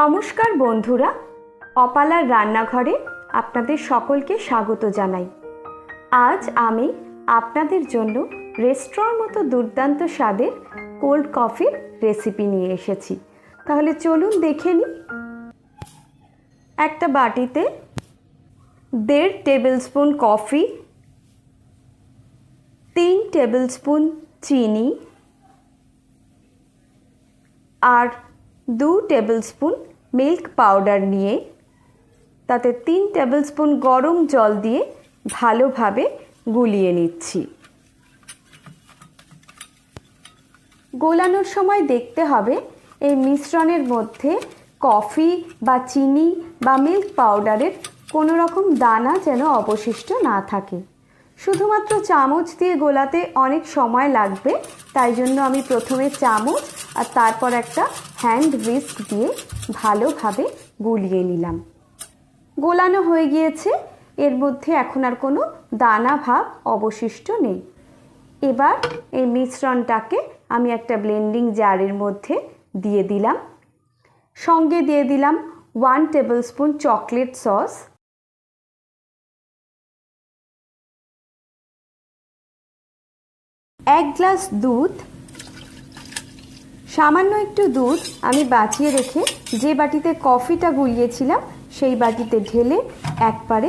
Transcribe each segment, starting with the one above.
নমস্কার বন্ধুরা, অপালার রান্নাঘরে আপনাদের সকলকে স্বাগত জানাই। আজ আমি আপনাদের জন্য রেস্টুরাঁর মতো দুর্দান্ত স্বাদের কোল্ড কফির রেসিপি নিয়ে এসেছি। তাহলে চলুন দেখে নিই। একটা বাটিতে দেড় টেবিল স্পুন কফি, তিন টেবিল স্পুন চিনি আর দু টেবিল স্পুন মিল্ক পাউডার নিয়ে, তাতে তিন টেবিল স্পুন গরম জল দিয়ে ভালোভাবে গুলিয়ে নিচ্ছি। গোলানোর সময় দেখতে হবে এই মিশ্রণের মধ্যে কফি বা চিনি বা মিল্ক পাউডারের কোনো রকম দানা যেন অবশিষ্ট না থাকে। শুধুমাত্র চামচ দিয়ে গোলাতে অনেক সময় লাগবে, তাই জন্য আমি প্রথমে চামচ আর তারপর একটা হ্যান্ড উইস্ক দিয়ে ভালোভাবে গুলিয়ে নিলাম। গোলানো হয়ে গিয়েছে, এর মধ্যে এখন আর কোনো দানা ভাব অবশিষ্ট নেই। এবার এই মিশ্রণটাকে আমি একটা ব্লেন্ডিং জারের মধ্যে দিয়ে দিলাম। সঙ্গে দিয়ে দিলাম one table spoon chocolate sauce এক গ্লাস দুধ সামান্য একটু দুধ আমি বাঁচিয়ে রেখে যে বাটিতে কফিটা গুলিয়েছিলাম, সেই বাটিতে ঢেলে একবারে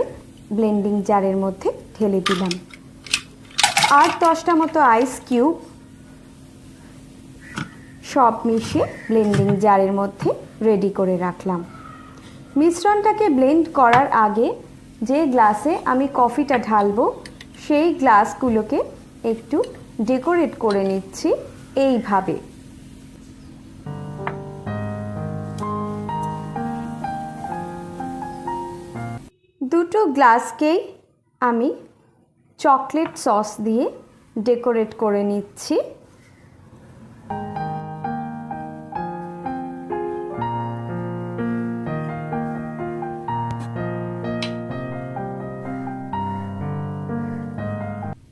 ব্লেন্ডিং জারের মধ্যে ঢেলে দিলাম। আর দশটা মতো আইস কিউব সব মিশিয়ে ব্লেন্ডিং জারের মধ্যে রেডি করে রাখলাম। মিশ্রণটাকে ব্লেন্ড করার আগে যে গ্লাসে আমি কফিটা ঢালবো, সেই গ্লাসগুলোকে একটু ডেকোরেট করে নিচ্ছি এইভাবে। দুটো গ্লাসকেই আমি চকলেট সস দিয়ে ডেকোরেট করে নিচ্ছি।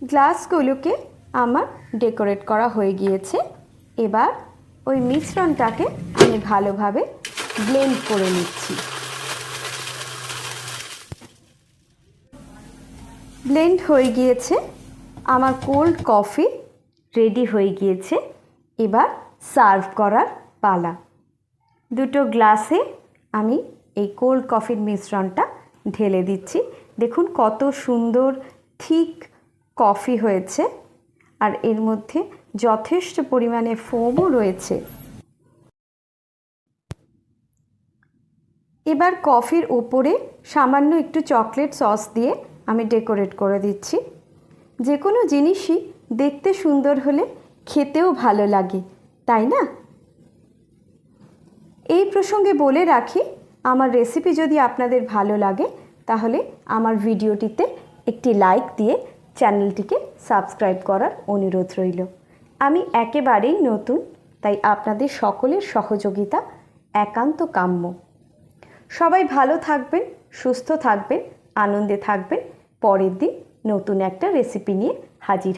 গ্লাসগুলোকে আমার ডেকোরেট করা হয়ে গিয়েছে। এবার ওই মিশ্রণটাকে আমি ভালোভাবে ব্লেন্ড করে নিচ্ছি। ব্লেন্ড হয়ে গিয়েছে। আমার কোল্ড কফি রেডি হয়ে গিয়েছে। এবার সার্ভ করার পালা। দুটো গ্লাসে আমি এই কোল্ড কফির মিশ্রণটা ঢেলে দিচ্ছি। দেখুন কত সুন্দর ঠিক কফি হয়েছে। আর এর মধ্যে যথেষ্ট পরিমাণে ফোমও রয়েছে। এবার কফির ওপরে সামান্য একটু চকলেট সস দিয়ে আমি ডেকোরেট করে দিচ্ছি। যে কোনো জিনিসই দেখতে সুন্দর হলে খেতেও ভালো লাগে, তাই না? এই প্রসঙ্গে বলে রাখি, আমার রেসিপি যদি আপনাদের ভালো লাগে, তাহলে আমার ভিডিওটিতে একটি লাইক দিয়ে চ্যানেলটিকে সাবস্ক্রাইব করার অনুরোধ রইল। আমি একেবারেই নতুন, তাই আপনাদের সকলের সহযোগিতা একান্ত কাম্য। সবাই ভালো থাকবেন, সুস্থ থাকবেন, আনন্দে থাকবেন। পরের দিন নতুন একটা রেসিপি নিয়ে হাজির